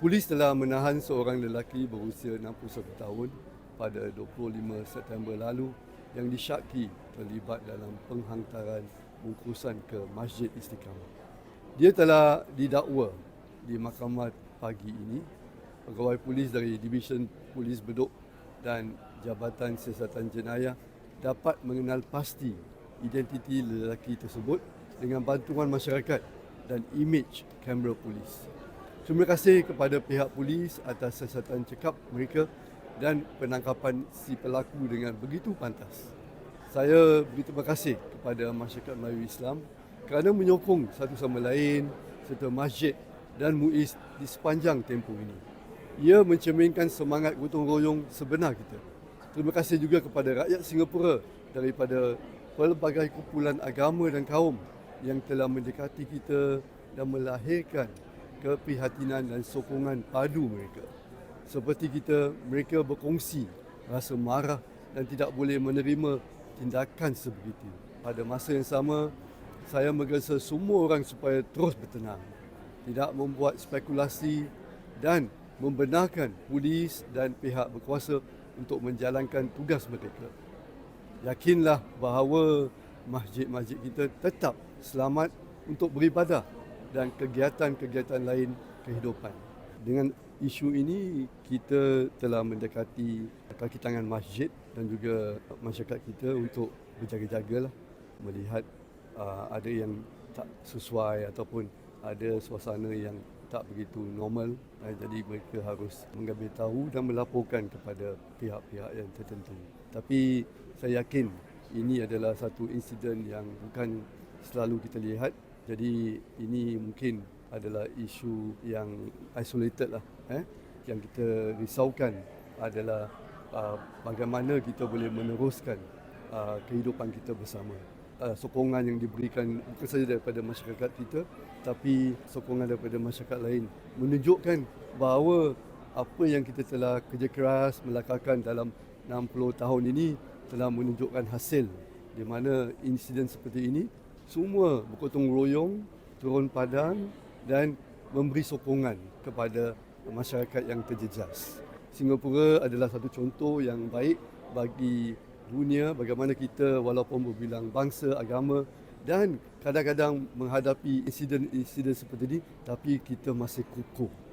Polis telah menahan seorang lelaki berusia 61 tahun pada 25 September lalu yang disyaki terlibat dalam penghantaran bungkusan ke Masjid Istiqamah. Dia telah didakwa di mahkamah pagi ini. Pegawai polis dari Division Polis Bedok dan Jabatan Siasatan Jenayah dapat mengenal pasti identiti lelaki tersebut dengan bantuan masyarakat dan imej kamera polis. Terima kasih kepada pihak polis atas siasatan cekap mereka dan penangkapan si pelaku dengan begitu pantas. Saya berterima kasih kepada masyarakat Melayu Islam kerana menyokong satu sama lain serta masjid dan MUIS di sepanjang tempoh ini. Ia mencerminkan semangat gotong royong sebenar kita. Terima kasih juga kepada rakyat Singapura daripada pelbagai kumpulan agama dan kaum yang telah mendekati kita dan melahirkan keprihatinan dan sokongan padu mereka. Seperti kita, mereka berkongsi rasa marah dan tidak boleh menerima tindakan sebegitu. Pada masa yang sama, saya menggesa semua orang supaya terus bertenang. Tidak membuat spekulasi dan membenarkan polis dan pihak berkuasa untuk menjalankan tugas mereka. Yakinlah bahawa masjid-masjid kita tetap selamat untuk beribadah dan kegiatan-kegiatan lain kehidupan. Dengan isu ini kita telah mendekati kaki tangan masjid dan juga masyarakat kita untuk berjaga-jagalah melihat uh, ada yang tak sesuai ataupun ada suasana yang tak begitu normal uh, jadi mereka harus mengambil tahu dan melaporkan kepada pihak-pihak yang tertentu. Tapi saya yakin ini adalah satu insiden yang bukan selalu kita lihat jadi ini mungkin adalah isu yang isolated lah eh? Yang kita risaukan adalah uh, bagaimana kita boleh meneruskan uh, kehidupan kita bersama. Uh, sokongan yang diberikan bukan saja daripada masyarakat kita tapi sokongan daripada masyarakat lain. Menunjukkan bahawa apa yang kita telah kerja keras melakarkan dalam 60 tahun ini telah menunjukkan hasil. Di mana insiden seperti ini semua bergotong royong turun padang dan memberi sokongan kepada masyarakat yang terjejas. Singapura adalah satu contoh yang baik bagi dunia bagaimana kita walaupun berbilang bangsa, agama dan kadang-kadang menghadapi insiden-insiden seperti ini tapi kita masih kukuh